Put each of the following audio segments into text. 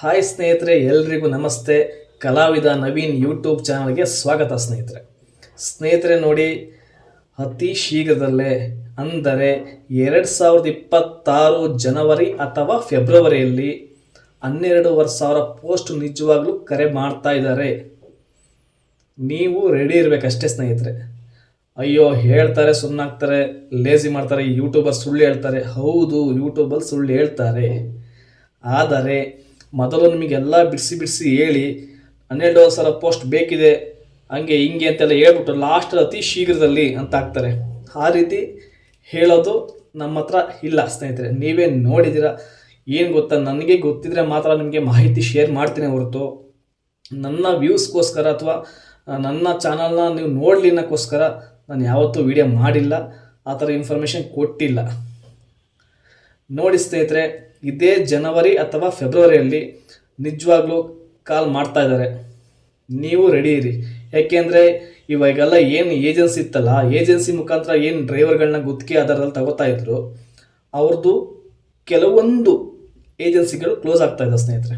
Hi ಸ್ನೇಹಿತರೆ, ಎಲ್ರಿಗೂ ನಮಸ್ತೆ. ಕಲಾವಿದ ನವೀನ್ ಯೂಟ್ಯೂಬ್ ಚಾನಲ್ಗೆ ಸ್ವಾಗತ ಸ್ನೇಹಿತರೆ. ಸ್ನೇಹಿತರೆ ನೋಡಿ, ಅತಿ ಶೀಘ್ರದಲ್ಲೇ, ಅಂದರೆ ಎರಡು ಸಾವಿರದ ಇಪ್ಪತ್ತಾರು ಜನವರಿ ಅಥವಾ ಫೆಬ್ರವರಿಯಲ್ಲಿ ಹನ್ನೆರಡೂವರೆ ಸಾವಿರ ಪೋಸ್ಟ್ ನಿಜವಾಗ್ಲೂ ಕರೆ ಮಾಡ್ತಾ ಇದ್ದಾರೆ. ನೀವು ರೆಡಿ ಇರಬೇಕಷ್ಟೇ ಸ್ನೇಹಿತರೆ. ಅಯ್ಯೋ, ಹೇಳ್ತಾರೆ ಸುಮ್ಮನಾಗ್ತಾರೆ ಲೇಜಿ ಮಾಡ್ತಾರೆ ಯೂಟ್ಯೂಬರ್ ಸುಳ್ಳು ಹೇಳ್ತಾರೆ. ಹೌದು ಯೂಟ್ಯೂಬಲ್ಲಿ ಸುಳ್ಳು ಹೇಳ್ತಾರೆ. ಆದರೆ ಮೊದಲು ನಿಮಗೆಲ್ಲ ಬಿಡಿಸಿ ಬಿಡಿಸಿ ಹೇಳಿ, ಹನ್ನೆರಡು ಸಲ ಪೋಸ್ಟ್ ಬೇಕಿದೆ, ಹಂಗೆ ಹಿಂಗೆ ಅಂತೆಲ್ಲ ಹೇಳ್ಬಿಟ್ಟು ಲಾಸ್ಟ್ ಅತಿ ಶೀಘ್ರದಲ್ಲಿ ಅಂತ ಆಗ್ತಾರೆ ಆ ರೀತಿ ಹೇಳೋದು ನಮ್ಮ ಹತ್ರ ಇಲ್ಲ ಸ್ನೇಹಿತರೆ, ನೀವೇ ನೋಡಿದ್ದೀರಾ, ಏನು ಗೊತ್ತಾ, ನನಗೆ ಗೊತ್ತಿದ್ರೆ ಮಾತ್ರ ನಿಮಗೆ ಮಾಹಿತಿ ಶೇರ್ ಮಾಡ್ತೀನಿ ಹೊರತು. ನನ್ನ ವ್ಯೂಸ್ಗೋಸ್ಕರ ಅಥವಾ, ನನ್ನ ಚಾನಲ್ನ ನೀವು ನೋಡಲಿ ಅನ್ನೋಕ್ಕೋಸ್ಕರ ನಾನು ಯಾವತ್ತೂ ವಿಡಿಯೋ ಮಾಡಿಲ್ಲ, ಆ ಥರ ಇನ್ಫಾರ್ಮೇಷನ್ ಕೊಟ್ಟಿಲ್ಲ. ನೋಡಿ ಸ್ನೇಹಿತರೆ ಇದೇ ಜನವರಿ ಅಥವಾ ಫೆಬ್ರವರಿಯಲ್ಲಿ ನಿಜವಾಗ್ಲೂ ಕಾಲ್ ಮಾಡ್ತಾ ಇದ್ದಾರೆ. ನೀವು ರೆಡಿ ಇರಿ. ಯಾಕೆಂದರೆ ಇವಾಗೆಲ್ಲ ಏನು ಏಜೆನ್ಸಿ ಇತ್ತಲ್ಲ ಏಜೆನ್ಸಿ ಮುಖಾಂತರ ಏನು ಡ್ರೈವರ್ಗಳನ್ನ ಗುತ್ತಿಗೆ ಆಧಾರದಲ್ಲಿ ತಗೋತಾ ಇದ್ರು ಅವ್ರದ್ದು ಕೆಲವೊಂದು ಏಜೆನ್ಸಿಗಳು ಕ್ಲೋಸ್ ಆಗ್ತಾ ಇದೆ ಸ್ನೇಹಿತರೆ.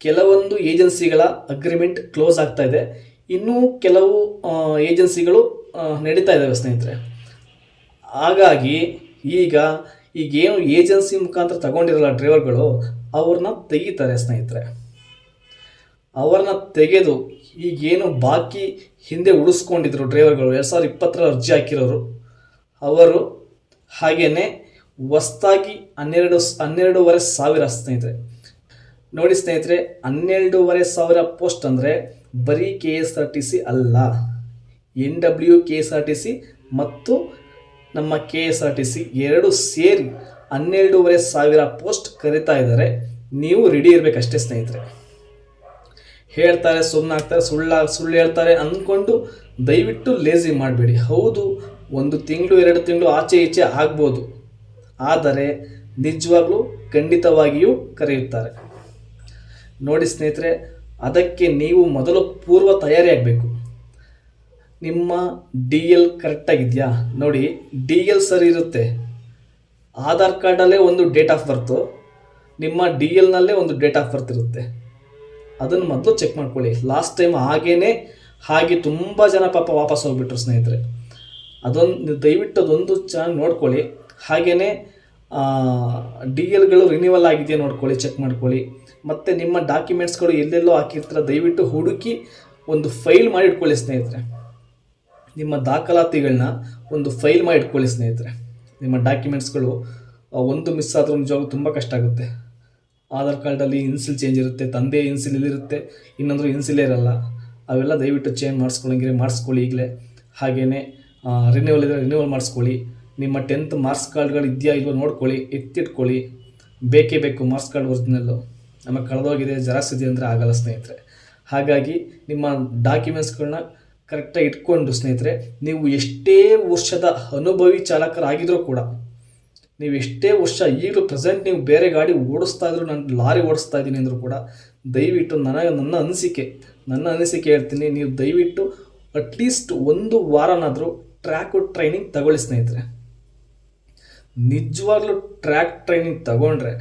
ಕೆಲವೊಂದು ಏಜೆನ್ಸಿಗಳ ಅಗ್ರಿಮೆಂಟ್ ಕ್ಲೋಸ್ ಆಗ್ತಾ ಇದೆ. ಇನ್ನೂ ಕೆಲವು ಏಜೆನ್ಸಿಗಳು ನಡೀತಾ ಇದ್ದಾವೆ ಸ್ನೇಹಿತರೆ. ಹಾಗಾಗಿ ಈಗ ಈಗೇನು ಏಜೆನ್ಸಿ ಮುಖಾಂತರ ತಗೊಂಡಿರಲ್ಲ ಡ್ರೈವರ್ಗಳು, ಅವ್ರನ್ನ ತೆಗಿತಾರೆ ಸ್ನೇಹಿತರೆ. ಅವ್ರನ್ನ ತೆಗೆದು ಈಗೇನು ಬಾಕಿ ಹಿಂದೆ ಉಳಿಸ್ಕೊಂಡಿದ್ರು ಡ್ರೈವರ್ಗಳು, ಎರಡು ಸಾವಿರದ ಇಪ್ಪತ್ತರ ಅರ್ಜಿ ಹಾಕಿರೋರು, ಅವರು ಹಾಗೆಯೇ ಹೊಸ್ತಾಗಿ ಹನ್ನೆರಡು ಹನ್ನೆರಡೂವರೆ ಸಾವಿರ ಸ್ನೇಹಿತರೆ. ನೋಡಿ ಸ್ನೇಹಿತರೆ, ಹನ್ನೆರಡೂವರೆ ಸಾವಿರ ಪೋಸ್ಟ್ ಅಂದರೆ ಬರೀ K S R T C ಅಲ್ಲ, N W K S R T C ಮತ್ತು ನಮ್ಮ K S R T C ಎರಡು ಸೇರಿ ಹನ್ನೆರಡೂವರೆ ಸಾವಿರ ಪೋಸ್ಟ್ ಕರಿತಾ ಇದ್ದಾರೆ. ನೀವು ರೆಡಿ ಇರಬೇಕಷ್ಟೇ ಸ್ನೇಹಿತರೆ. ಹೇಳ್ತಾರೆ ಸುಮ್ಮನಾಗ್ತಾರೆ ಸುಳ್ಳ ಸುಳ್ಳು ಹೇಳ್ತಾರೆ ಅಂದ್ಕೊಂಡು ದಯವಿಟ್ಟು ಲೇಜಿ ಮಾಡಬೇಡಿ. ಹೌದು, ಒಂದು ತಿಂಗಳು, ಎರಡು ತಿಂಗಳು ಆಚೆ ಈಚೆ ಆಗ್ಬೋದು. ಆದರೆ ನಿಜವಾಗ್ಲೂ ಖಂಡಿತವಾಗಿಯೂ ಕರೆಯುತ್ತಾರೆ. ನೋಡಿ ಸ್ನೇಹಿತರೆ, ಅದಕ್ಕೆ ನೀವು ಮೊದಲು ಪೂರ್ವ ತಯಾರಿ ಆಗಬೇಕು ನಿಮ್ಮ ಡಿ ಎಲ್ ಕರೆಕ್ಟಾಗಿದೆಯಾ ನೋಡಿ ಡಿ ಎಲ್ ಸರಿ ಇರುತ್ತೆ. ಆಧಾರ್ ಕಾರ್ಡಲ್ಲೇ ಒಂದು ಡೇಟ್ ಆಫ್ ಬರ್ತು ನಿಮ್ಮ ಡಿ ಎಲ್ನಲ್ಲೇ ಒಂದು ಡೇಟ್ ಆಫ್ ಬರ್ತ್ ಇರುತ್ತೆ. ಅದನ್ನು ಮೊದಲು ಚೆಕ್ ಮಾಡ್ಕೊಳ್ಳಿ. ಲಾಸ್ಟ್ ಟೈಮ್ ಹಾಗೇ ಹಾಗೆ ತುಂಬ ಜನ ಪಾಪ ವಾಪಸ್ ಹೋಗ್ಬಿಟ್ರು ಸ್ನೇಹಿತರೆ. ಅದೊಂದು, ದಯವಿಟ್ಟು ಅದೊಂದು ಚೆನ್ನಾಗಿ ನೋಡ್ಕೊಳ್ಳಿ. ಹಾಗೆಯೇ ಡಿ ಎಲ್ಗಳು ರಿನ್ಯೂವಲ್ ಆಗಿದೆಯಾ ನೋಡ್ಕೊಳ್ಳಿ ಚೆಕ್ ಮಾಡ್ಕೊಳ್ಳಿ. ಮತ್ತು ನಿಮ್ಮ ಡಾಕ್ಯುಮೆಂಟ್ಸ್ಗಳು ಎಲ್ಲೆಲ್ಲೋ ಹಾಕಿರ್ತೀರ, ದಯವಿಟ್ಟು ಹುಡುಕಿ ಒಂದು ಫೈಲ್ ಮಾಡಿ ಇಟ್ಕೊಳ್ಳಿ ಸ್ನೇಹಿತರೆ. ನಿಮ್ಮ ದಾಖಲಾತಿಗಳನ್ನ ಒಂದು ಫೈಲ್ ಮಾಡಿ ಇಟ್ಕೊಳ್ಳಿ ಸ್ನೇಹಿತರೆ. ನಿಮ್ಮ ಡಾಕ್ಯುಮೆಂಟ್ಸ್ಗಳು ಒಂದು ಮಿಸ್ ಆದರೂ ನಿಜವಾಗ್ಲೂ ತುಂಬ ಕಷ್ಟ ಆಗುತ್ತೆ. ಆಧಾರ್ ಕಾರ್ಡಲ್ಲಿ ಇನ್ಸಿಲ್ ಚೇಂಜ್ ಇರುತ್ತೆ, ತಂದೆ ಇನ್ಸಿಲ್ ಇಲ್ಲಿರುತ್ತೆ ಇನ್ನೊಂದು ಇನ್ಸಿಲೇ ಇರಲ್ಲ. ಅವೆಲ್ಲ ದಯವಿಟ್ಟು ಚೇಂಜ್ ಮಾಡಿಸ್ಕೊಳ್ಳಂಗಿದ್ರೆ ಮಾಡಿಸ್ಕೊಳ್ಳಿ ಈಗಲೇ. ಹಾಗೆಯೇ ರಿನ್ಯೂವಲ್ ಇದ್ದರೆ ರಿನ್ಯೂವಲ್ ಮಾಡಿಸ್ಕೊಳ್ಳಿ. ನಿಮ್ಮ ಟೆಂತ್ ಮಾರ್ಕ್ಸ್ ಕಾರ್ಡ್ಗಳು ಇದೆಯಾ ಇಲ್ವೋ ನೋಡ್ಕೊಳ್ಳಿ, ಎತ್ತಿಟ್ಕೊಳ್ಳಿ. ಬೇಕೇ ಬೇಕು ಮಾರ್ಕ್ಸ್ ಕಾರ್ಡ್ ಒರಿಜಿನಲ್ಲು ನಮಗೆ ಕಳೆದೋಗಿದೆ ಜೆರಾಕ್ಸ್ ಇದೆ ಅಂದರೆ ಆಗಲ್ಲ ಸ್ನೇಹಿತರೆ. ಹಾಗಾಗಿ ನಿಮ್ಮ ಡಾಕ್ಯುಮೆಂಟ್ಸ್ಗಳನ್ನ ಕರೆಕ್ಟಾಗಿ ಇಟ್ಕೊಂಡು ಸ್ನೇಹಿತರೆ, ನೀವು ಎಷ್ಟೇ ವರ್ಷದ ಅನುಭವಿ ಚಾಲಕರಾಗಿದ್ದರೂ ಕೂಡ, ನೀವು ಎಷ್ಟೇ ವರ್ಷ ಈಗಲೂ ಪ್ರೆಸೆಂಟ್ ನೀವು ಬೇರೆ ಗಾಡಿ ಓಡಿಸ್ತಾ ಇದ್ರು ನಾನು ಲಾರಿ ಓಡಿಸ್ತಾ ಇದ್ದೀನಿ ಅಂದರೂ ಕೂಡ, ದಯವಿಟ್ಟು ನನಗೆ ನನ್ನ ಅನಿಸಿಕೆ ನನ್ನ ಅನಿಸಿಕೆ ಹೇಳ್ತೀನಿ, ನೀವು ದಯವಿಟ್ಟು ಅಟ್ಲೀಸ್ಟ್ ಒಂದು ವಾರನಾದರೂ ಟ್ರ್ಯಾಕು ಟ್ರೈನಿಂಗ್ ತಗೊಳ್ಳಿ ಸ್ನೇಹಿತರೆ. ನಿಜವಾಗ್ಲೂ ಟ್ರ್ಯಾಕ್ ಟ್ರೈನಿಂಗ್ ತಗೊಂಡ್ರೆ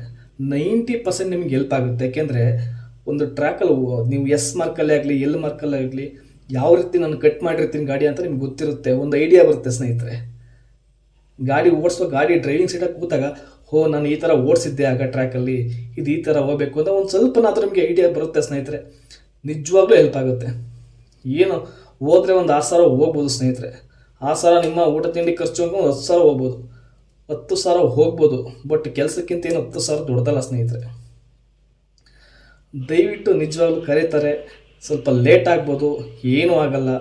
ನೈಂಟಿ ಪರ್ಸೆಂಟ್ ನಿಮ್ಗೆ ಹೆಲ್ಪ್ ಆಗುತ್ತೆ. ಯಾಕೆಂದರೆ, ಒಂದು ಟ್ರ್ಯಾಕಲ್ಲಿ ನೀವು ಎಸ್ ಮಾರ್ಕಲ್ಲೇ ಆಗಲಿ ಎಲ್ ಮಾರ್ಕಲ್ಲೇ ಆಗಲಿ ಯಾವ ರೀತಿ ನಾನು ಕಟ್ ಮಾಡಿರ್ತೀನಿ ಗಾಡಿ ಅಂತ ನಿಮ್ಗೆ ಗೊತ್ತಿರುತ್ತೆ. ಒಂದು ಐಡಿಯಾ ಬರುತ್ತೆ ಸ್ನೇಹಿತರೆ. ಗಾಡಿ ಓಡಿಸೋ ಗಾಡಿ ಡ್ರೈವಿಂಗ್ ಸೀಟಾಗಿ ಕೂತಾಗ ಹೋ, ನಾನು ಈ ಥರ ಓಡಿಸಿದ್ದೆ ಆಗ ಟ್ರ್ಯಾಕಲ್ಲಿ ಇದು ಈ ಥರ ಹೋಗಬೇಕು ಅಂತ ಒಂದು ಸ್ವಲ್ಪನಾದ್ರೂ ನಿಮಗೆ ಐಡಿಯಾ ಬರುತ್ತೆ ಸ್ನೇಹಿತರೆ. ನಿಜವಾಗ್ಲೂ ಹೆಲ್ಪ್ ಆಗುತ್ತೆ. ಏನು, ಹೋದರೆ ಒಂದು ಆರು ಸಾವಿರ ಹೋಗ್ಬೋದು ಸ್ನೇಹಿತರೆ. ಆ ಸಾವಿರ ನಿಮ್ಮ ಊಟ, ತಿಂಡಿ ಖರ್ಚು ಒಂದು ಹತ್ತು ಸಾವಿರ ಹೋಗ್ಬೋದು. ಹತ್ತು ಸಾವಿರ ಹೋಗ್ಬೋದು. ಬಟ್ ಕೆಲಸಕ್ಕಿಂತ ಏನು ಹತ್ತು ಸಾವಿರ ದೊಡ್ಡದಲ್ಲ ಸ್ನೇಹಿತರೆ. ದಯವಿಟ್ಟು ನಿಜವಾಗ್ಲೂ ಕರೀತಾರೆ. ಸ್ವಲ್ಪ ಲೇಟ್ ಆಗ್ಬೋದು, ಏನೂ ಆಗಲ್ಲ.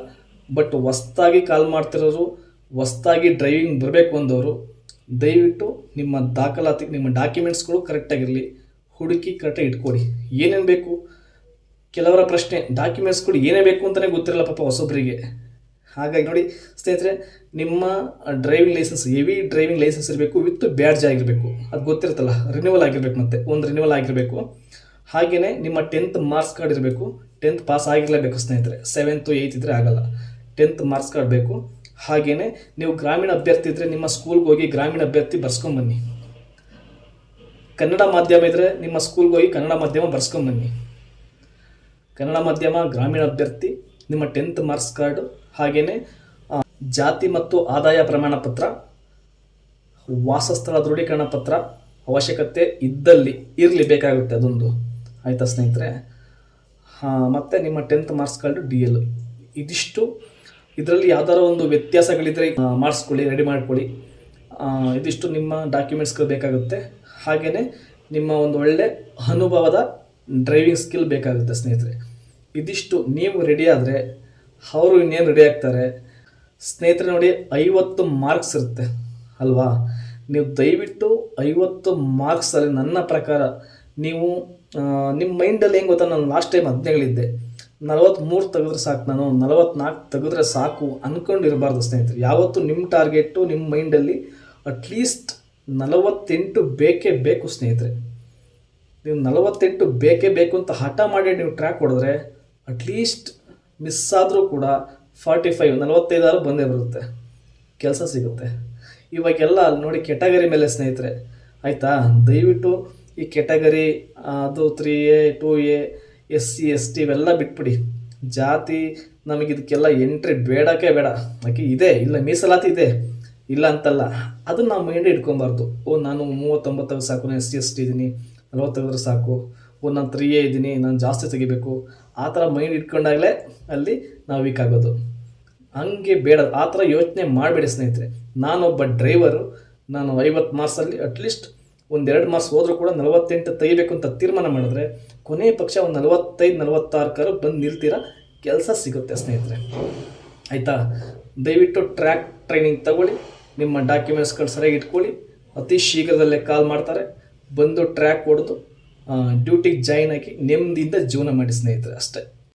ಬಟ್ ಹೊಸ್ತಾಗಿ ಕಾಲ್ ಮಾಡ್ತಿರೋರು, ಹೊಸ್ತಾಗಿ ಡ್ರೈವಿಂಗ್ ಬರಬೇಕು ಅಂದವರು, ದಯವಿಟ್ಟು ನಿಮ್ಮ ದಾಖಲಾತಿ, ನಿಮ್ಮ ಡಾಕ್ಯುಮೆಂಟ್ಸ್ಗಳು ಕರೆಕ್ಟಾಗಿರಲಿ ಹುಡುಕಿ ಕರೆಕ್ಟಾಗಿ ಇಟ್ಕೊಡಿ. ಏನೇನು ಬೇಕು? ಕೆಲವರ ಪ್ರಶ್ನೆ ಡಾಕ್ಯುಮೆಂಟ್ಸ್ಗಳು ಏನೇ ಬೇಕು ಅಂತಲೇ ಗೊತ್ತಿರಲ್ಲ ಪಾಪ ಹೊಸೊಬ್ಬರಿಗೆ ಹಾಗಾಗಿ ನೋಡಿ, ಸ್ನೇಹಿತರೆ, ನಿಮ್ಮ driving licence heavy driving licence ಇರಬೇಕು ವಿತ್ ಬ್ಯಾಡ್ಜ್ ಆಗಿರಬೇಕು. ಅದು ಗೊತ್ತಿರುತ್ತಲ್ಲ ರಿನ್ಯೂವಲ್ ಆಗಿರಬೇಕು ಮತ್ತೆ, ಒಂದು ರಿನ್ಯೂವಲ್ ಆಗಿರಬೇಕು. ಹಾಗೆಯೇ ನಿಮ್ಮ ಟೆಂತ್ ಮಾರ್ಕ್ಸ್ ಕಾರ್ಡ್ ಇರಬೇಕು. ಟೆಂತ್ ಪಾಸ್ ಆಗಿರಲೇಬೇಕು ಸ್ನೇಹಿತರೆ. ಸೆವೆಂತು ಏಯ್ತ್ ಇದ್ದರೆ ಆಗಲ್ಲ. ಟೆಂತ್ ಮಾರ್ಕ್ಸ್ ಕಾರ್ಡ್ ಬೇಕು. ಹಾಗೆಯೇ ನೀವು ಗ್ರಾಮೀಣ ಅಭ್ಯರ್ಥಿ ಇದ್ದರೆ ನಿಮ್ಮ ಸ್ಕೂಲ್ಗೆ ಹೋಗಿ ಗ್ರಾಮೀಣ ಅಭ್ಯರ್ಥಿ ಬರ್ಸ್ಕೊಂಬನ್ನಿ ಕನ್ನಡ ಮಾಧ್ಯಮ ಇದ್ದರೆ ನಿಮ್ಮ ಸ್ಕೂಲ್ಗೆ ಹೋಗಿ ಕನ್ನಡ ಮಾಧ್ಯಮ ಬರ್ಸ್ಕೊಂಬನ್ನಿ ಕನ್ನಡ ಮಾಧ್ಯಮ, ಗ್ರಾಮೀಣ ಅಭ್ಯರ್ಥಿ, ನಿಮ್ಮ ಟೆಂತ್ ಮಾರ್ಕ್ಸ್ ಕಾರ್ಡು ಹಾಗೆಯೇ ಜಾತಿ ಮತ್ತು ಆದಾಯ ಪ್ರಮಾಣ ಪತ್ರ, ವಾಸಸ್ಥಳ ದೃಢೀಕರಣ ಪತ್ರ ಅವಶ್ಯಕತೆ ಇದ್ದಲ್ಲಿ ಇರಲಿ ಬೇಕಾಗುತ್ತೆ ಅದೊಂದು. ಆಯಿತಾ ಸ್ನೇಹಿತರೆ? ಮತ್ತು ನಿಮ್ಮ tenth marks card D L ಇದಿಷ್ಟು. ಇದರಲ್ಲಿ ಯಾವ್ದಾರ ಒಂದು ವ್ಯತ್ಯಾಸಗಳಿದ್ದರೆ ಆ, ಮಾಡಿಸ್ಕೊಳ್ಳಿ ರೆಡಿ ಮಾಡ್ಕೊಳ್ಳಿ. ಇದಿಷ್ಟು ನಿಮ್ಮ ಡಾಕ್ಯುಮೆಂಟ್ಸ್ಗಳು ಬೇಕಾಗುತ್ತೆ. ಹಾಗೆಯೇ ನಿಮ್ಮ ಒಂದು ಒಳ್ಳೆ ಅನುಭವದ ಡ್ರೈವಿಂಗ್ ಸ್ಕಿಲ್ ಬೇಕಾಗುತ್ತೆ ಸ್ನೇಹಿತರೆ. ಇದಿಷ್ಟು ನೀವು ರೆಡಿ ಆದರೆ ಅವರು ಇನ್ನೇನು ರೆಡಿ ಆಗ್ತಾರೆ ಸ್ನೇಹಿತರೆ ನೋಡಿ ಐವತ್ತು ಮಾರ್ಕ್ಸ್ ಇರುತ್ತೆ ಅಲ್ವಾ? ನೀವು ದಯವಿಟ್ಟು ಐವತ್ತು ಮಾರ್ಕ್ಸಲ್ಲಿ ನನ್ನ ಪ್ರಕಾರ ನೀವು ನಿಮ್ಮ ಮೈಂಡಲ್ಲಿ ಹೆಂಗೆ ಗೊತ್ತಾ? ನಾನು ಲಾಸ್ಟ್ ಟೈಮ್ ಹದಿನೇಳಿದ್ದೆ ನಲವತ್ತ್ಮೂರು ತೆಗೆದ್ರೆ ಸಾಕು ನಾನು, ನಲವತ್ನಾಲ್ಕು ತೆಗೆದ್ರೆ ಸಾಕು ಅಂದ್ಕೊಂಡಿರಬಾರ್ದು ಸ್ನೇಹಿತರೆ. ಯಾವತ್ತು ನಿಮ್ಮ ಟಾರ್ಗೆಟು ನಿಮ್ಮ ಮೈಂಡಲ್ಲಿ ಅಟ್ಲೀಸ್ಟ್ ನಲವತ್ತೆಂಟು ಬೇಕೇ ಬೇಕು ಸ್ನೇಹಿತರೆ. ನೀವು ನಲವತ್ತೆಂಟು ಬೇಕೇ ಬೇಕು ಅಂತ ಹಠ ಮಾಡಿ ನೀವು ಟ್ರ್ಯಾಕ್ ಹೊಡೆದ್ರೆ ಅಟ್ಲೀಸ್ಟ್ ಮಿಸ್ ಆದರೂ ಕೂಡ ಫಾರ್ಟಿ ಫೈವ್ ನಲವತ್ತೈದಾರು ಬಂದೇ ಬರುತ್ತೆ. ಕೆಲಸ ಸಿಗುತ್ತೆ. ಇವಾಗೆಲ್ಲ ನೋಡಿ ಕೆಟಗರಿ ಮೇಲೆ ಸ್ನೇಹಿತರೆ. ಆಯಿತಾ? ದಯವಿಟ್ಟು ಈ ಕೆಟಗರಿ ಅದು three A two A S C S T ಇವೆಲ್ಲ ಬಿಟ್ಬಿಡಿ. ಜಾತಿ, ನಮಗೆ ಇದಕ್ಕೆಲ್ಲ ಎಂಟ್ರಿ ಬೇಡಕ್ಕೆ ಬೇಡ. ಯಾಕೆ ಇದೆ, ಇಲ್ಲ ಮೀಸಲಾತಿ ಇದೆ, ಇಲ್ಲ ಅಂತಲ್ಲ. ಅದನ್ನ ನಾವು ಮೈಂಡ್ ಇಟ್ಕೊಬಾರ್ದು. ಓ, ನಾನು ಮೂವತ್ತೊಂಬತ್ತಾಗ ಸಾಕು, ನಾನು ಎಸ್ ಸಿ ಎಸ್ ಟಿ ಇದ್ದೀನಿ ನಲವತ್ತೈದರ ಸಾಕು, ಓ, ನಾನು ತ್ರೀ ಎ ಇದ್ದೀನಿ ನಾನು ಜಾಸ್ತಿ ತೆಗಿಬೇಕು. ಆ ಥರ ಮೈಂಡ್ ಇಟ್ಕೊಂಡಾಗಲೇ ಅಲ್ಲಿ ನಾವು ವೀಕ್ ಆಗೋದು. ಹಂಗೆ ಬೇಡ, ಆ ಥರ ಯೋಚನೆ ಮಾಡಬೇಡಿ ಸ್ನೇಹಿತರೆ. ನಾನೊಬ್ಬ ಡ್ರೈವರು ನಾನು ಐವತ್ತು ಮಾರ್ಕ್ಸಲ್ಲಿ ಅಟ್ಲೀಸ್ಟ್ ಒಂದೆರಡು ಮಾಸ ಹೋದರೂ ಕೂಡ ನಲವತ್ತೆಂಟು ತೆಗಿಬೇಕು ಅಂತ ತೀರ್ಮಾನ ಮಾಡಿದ್ರೆ ಕೊನೆಯ ಪಕ್ಷ ಒಂದು ನಲವತ್ತೈದು ನಲವತ್ತಾರು ಕಾರು ಬಂದು ನಿಲ್ತೀರ? ಕೆಲಸ ಸಿಗುತ್ತೆ ಸ್ನೇಹಿತರೆ. ಆಯಿತಾ? ದಯವಿಟ್ಟು ಟ್ರ್ಯಾಕ್ ಟ್ರೈನಿಂಗ್ ತಗೊಳ್ಳಿ, ನಿಮ್ಮ ಡಾಕ್ಯುಮೆಂಟ್ಸ್ಗಳು ಸರಿಯಾಗಿ ಇಟ್ಕೊಳ್ಳಿ, ಅತಿ ಶೀಘ್ರದಲ್ಲೇ ಕಾಲ್ ಮಾಡ್ತಾರೆ, ಬಂದು ಟ್ರ್ಯಾಕ್ ಹೊಡೆದು ಡ್ಯೂಟಿಗೆ ಜಾಯ್ನ್ ಆಗಿ ನೆಮ್ಮದಿಯಿಂದ ಜೀವನ ಮಾಡಿ ಸ್ನೇಹಿತರೆ ಅಷ್ಟೇ.